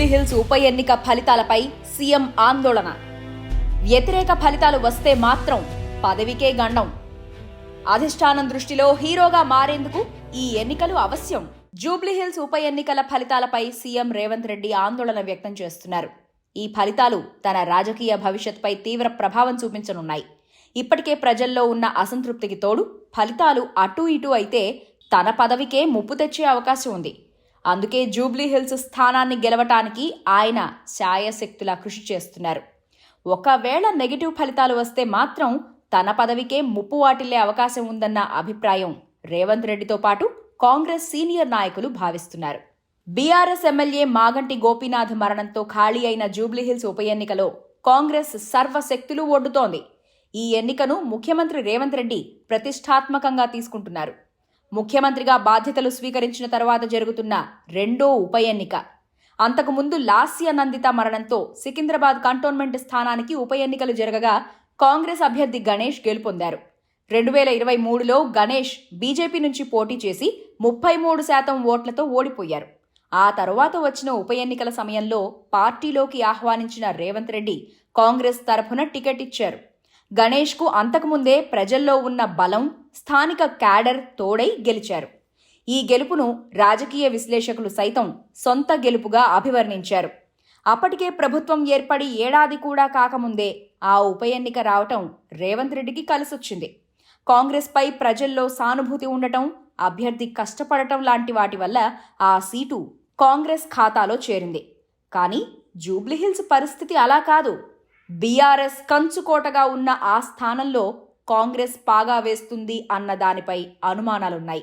జూబ్లీహిల్స్ ఉప ఎన్నిక ఫలితాలపై సీఎం ఆందోళన. వ్యతిరేక ఫలితాలు వస్తే మాత్రం పదవికే గండం. అధిష్టానం దృష్టిలో హీరోగా మారేందుకు ఈ ఎన్నికలు అవశ్యం. జూబ్లీహిల్స్ ఉప ఎన్నికల ఫలితాలపై సీఎం రేవంత్ రెడ్డి ఆందోళన వ్యక్తం చేస్తున్నారు. ఈ ఫలితాలు తన రాజకీయ భవిష్యత్పై తీవ్ర ప్రభావం చూపించనున్నాయి. ఇప్పటికే ప్రజల్లో ఉన్న అసంతృప్తికి తోడు ఫలితాలు అటూ ఇటూ అయితే తన పదవికే ముప్పు తెచ్చే అవకాశం ఉంది. అందుకే జూబ్లీ హిల్స్ స్థానాన్ని గెలవటానికి ఆయన శాయశక్తులా కృషి చేస్తున్నారు. ఒకవేళ నెగిటివ్ ఫలితాలు వస్తే మాత్రం తన పదవికే ముప్పు వాటిల్లే అవకాశం ఉందన్న అభిప్రాయం రేవంత్ రెడ్డితో పాటు కాంగ్రెస్ సీనియర్ నాయకులు భావిస్తున్నారు. బీఆర్ఎస్ ఎమ్మెల్యే మాగంటి గోపీనాథ్ మరణంతో ఖాళీ అయిన జూబ్లీహిల్స్ ఉప ఎన్నికలో కాంగ్రెస్ సర్వశక్తులు ఒడ్డుతోంది. ఈ ఎన్నికను ముఖ్యమంత్రి రేవంత్ రెడ్డి ప్రతిష్టాత్మకంగా తీసుకుంటున్నారు. ముఖ్యమంత్రిగా బాధ్యతలు స్వీకరించిన తర్వాత జరుగుతున్న రెండో ఉప ఎన్నిక. అంతకుముందు లాస్య నందిత మరణంతో సికింద్రాబాద్ కంటోన్మెంట్ స్థానానికి ఉప ఎన్నికలు జరగగా కాంగ్రెస్ అభ్యర్థి గణేష్ గెలుపొందారు. రెండు వేల ఇరవై మూడులో గణేష్ బీజేపీ నుంచి పోటీ చేసి ముప్పై మూడు శాతం ఓట్లతో ఓడిపోయారు. ఆ తరువాత వచ్చిన ఉప ఎన్నికల సమయంలో పార్టీలోకి ఆహ్వానించిన రేవంత్ రెడ్డి కాంగ్రెస్ తరఫున టికెట్ ఇచ్చారు. గణేష్కు అంతకుముందే ప్రజల్లో ఉన్న బలం స్థానిక క్యాడర్ తోడై గెలిచారు. ఈ గెలుపును రాజకీయ విశ్లేషకులు సైతం సొంత గెలుపుగా అభివర్ణించారు. అప్పటికే ప్రభుత్వం ఏర్పడి ఏడాది కూడా కాకముందే ఆ ఉప ఎన్నిక రావటం రేవంత్ రెడ్డికి కలిసొచ్చింది. కాంగ్రెస్పై ప్రజల్లో సానుభూతి ఉండటం అభ్యర్థి కష్టపడటం లాంటి వాటి వల్ల ఆ సీటు కాంగ్రెస్ ఖాతాలో చేరింది. కానీ జూబ్లీహిల్స్ పరిస్థితి అలా కాదు. బీఆర్ఎస్ కంచుకోటగా ఉన్న ఆ స్థానంలో కాంగ్రెస్ పాగా వేస్తుంది అన్న దానిపై అనుమానాలున్నాయి.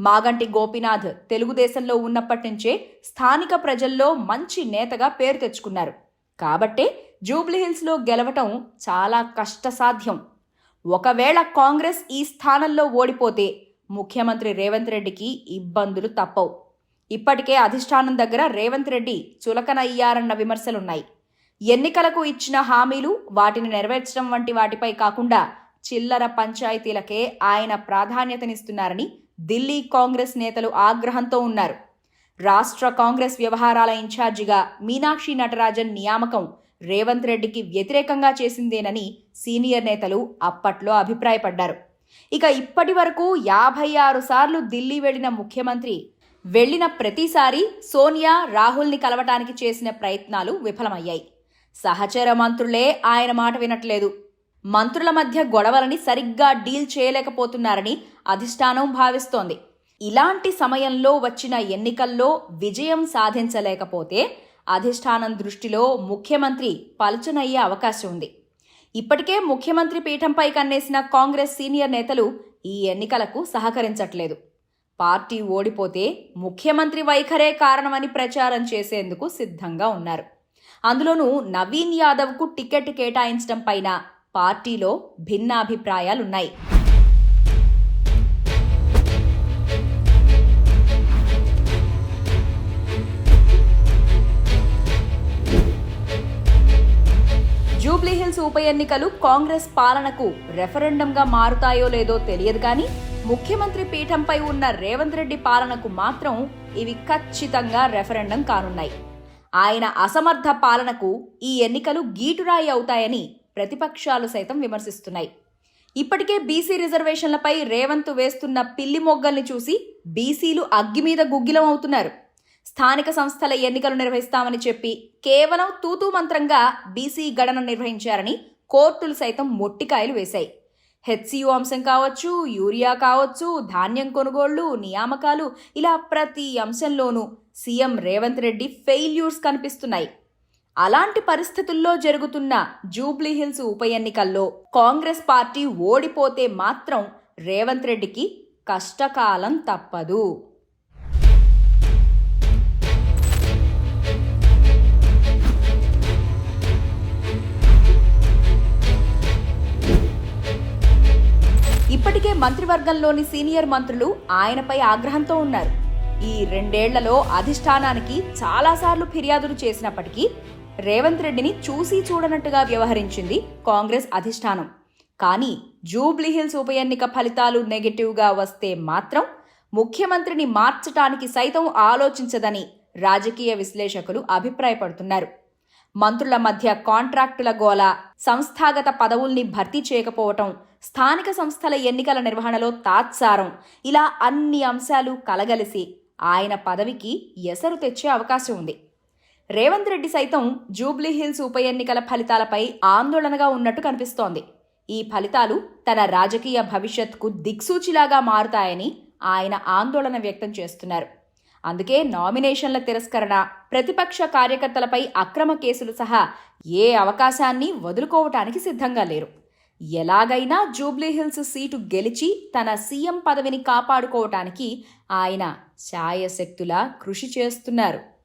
మాగంటి గోపీనాథ్ తెలుగుదేశంలో ఉన్నప్పటి నుంచే స్థానిక ప్రజల్లో మంచి నేతగా పేరు తెచ్చుకున్నారు. కాబట్టే జూబ్లీహిల్స్లో గెలవటం చాలా కష్టసాధ్యం. ఒకవేళ కాంగ్రెస్ ఈ స్థానంలో ఓడిపోతే ముఖ్యమంత్రి రేవంత్ రెడ్డికి ఇబ్బందులు తప్పవు. ఇప్పటికే అధిష్టానం దగ్గర రేవంత్ రెడ్డి చులకనయ్యారన్న విమర్శలున్నాయి. ఎన్నికలకు ఇచ్చిన హామీలు వాటిని నెరవేర్చడం వంటి వాటిపై కాకుండా చిల్లర పంచాయతీలకే ఆయన ప్రాధాన్యతనిస్తున్నారని ఢిల్లీ కాంగ్రెస్ నేతలు ఆగ్రహంతో ఉన్నారు. రాష్ట్ర కాంగ్రెస్ వ్యవహారాల ఇన్ఛార్జిగా మీనాక్షి నటరాజన్ నియామకం రేవంత్ రెడ్డికి వ్యతిరేకంగా చేసిందేనని సీనియర్ నేతలు అప్పట్లో అభిప్రాయపడ్డారు. ఇక ఇప్పటి వరకు యాభై ఆరు సార్లు ఢిల్లీ వెళ్ళిన ముఖ్యమంత్రి వెళ్ళిన ప్రతిసారి సోనియా రాహుల్ని కలవటానికి చేసిన ప్రయత్నాలు విఫలమయ్యాయి. సహచర మంత్రులే ఆయన మాట వినట్లేదు. మంత్రుల మధ్య గొడవలని సరిగ్గా డీల్ చేయలేకపోతున్నారని అధిష్టానం భావిస్తోంది. ఇలాంటి సమయంలో వచ్చిన ఎన్నికల్లో విజయం సాధించలేకపోతే అధిష్టానం దృష్టిలో ముఖ్యమంత్రి పలుచనయ్యే అవకాశం ఉంది. ఇప్పటికే ముఖ్యమంత్రి పీఠంపై కన్నేసిన కాంగ్రెస్ సీనియర్ నేతలు ఈ ఎన్నికలకు సహకరించట్లేదు. పార్టీ ఓడిపోతే ముఖ్యమంత్రి వైఖరే కారణమని ప్రచారం చేసేందుకు సిద్ధంగా ఉన్నారు. అందులోనూ నవీన్ యాదవ్కు టికెట్ కేటాయించడం పైన పార్టీలో భిన్నాభిప్రాయాలున్నాయి. జూబ్లీహిల్స్ ఉప ఎన్నికలు కాంగ్రెస్ పాలనకు రెఫరెండంగా మారుతాయో లేదో తెలియదు కానీ ముఖ్యమంత్రి పీఠంపై ఉన్న రేవంత్ రెడ్డి పాలనకు మాత్రం ఇవి ఖచ్చితంగా రెఫరెండం కానున్నాయి. ఆయన అసమర్థ పాలనకు ఈ ఎన్నికలు గీటురాయి అవుతాయని ప్రతిపక్షాలు సైతం విమర్శిస్తున్నాయి. ఇప్పటికే బీసీ రిజర్వేషన్లపై రేవంత్ వేస్తున్న పిల్లి మొగ్గల్ని చూసి బీసీలు అగ్గిమీద గుగ్గిలం అవుతున్నారు స్థానిక సంస్థల ఎన్నికలు నిర్వహిస్తామని చెప్పి కేవలం తూతూ మంత్రంగా బీసీ గణన నిర్వహించారని కోర్టులు సైతం మొట్టికాయలు వేశాయి. హెచ్సియు అంశం కావచ్చు యూరియా కావచ్చు ధాన్యం కొనుగోళ్ళు నియామకాలు ఇలా ప్రతి అంశంలోనూ సీఎం రేవంత్ రెడ్డి ఫెయిల్యూర్స్ కనిపిస్తున్నాయి. అలాంటి పరిస్థితుల్లో జరుగుతున్న జూబ్లీహిల్స్ ఉప ఎన్నికల్లో కాంగ్రెస్ పార్టీ ఓడిపోతే మాత్రం రేవంత్ రెడ్డికి కష్టకాలం తప్పదు. మంత్రివర్గంలోని సీనియర్ మంత్రులు ఆయనపై ఆగ్రహంతో ఉన్నారు. ఈ రెండేళ్ళలో అధిష్టానానికి చాలాసార్లు ఫిర్యాదులు చేసినప్పటికీ రేవంత్ రెడ్డిని చూసి చూడనట్టుగా వ్యవహరించింది కాంగ్రెస్ అధిష్టానం. కానీ జూబ్లీహిల్స్ ఉప ఎన్నిక ఫలితాలు నెగటివ్గా వస్తే మాత్రం ముఖ్యమంత్రిని మార్చటానికి సైతం ఆలోచించదని రాజకీయ విశ్లేషకులు అభిప్రాయపడుతున్నారు. మంత్రుల మధ్య కాంట్రాక్టుల గోల సంస్థాగత పదవుల్ని భర్తీ చేయకపోవటం స్థానిక సంస్థల ఎన్నికల నిర్వహణలో తాత్సారం. ఇలా అన్ని అంశాలు కలగలిసి ఆయన పదవికి ఎసరు తెచ్చే అవకాశం ఉంది. రేవంత్ రెడ్డి సైతం జూబ్లీ హిల్స్ ఉప ఎన్నికల ఫలితాలపై ఆందోళనగా ఉన్నట్టు కనిపిస్తోంది. ఈ ఫలితాలు తన రాజకీయ భవిష్యత్కు దిక్సూచిలాగా మారుతాయని ఆయన ఆందోళన వ్యక్తం చేస్తున్నారు. అందుకే నామినేషన్ల తిరస్కరణ ప్రతిపక్ష కార్యకర్తలపై అక్రమ కేసులు సహా ఏ అవకాశాన్ని వదులుకోవటానికి సిద్ధంగా లేరు. ఎలాగైనా జూబ్లీహిల్స్ సీటు గెలిచి తన సీఎం పదవిని కాపాడుకోవటానికి ఆయన ఛాయశక్తులా కృషి చేస్తున్నారు.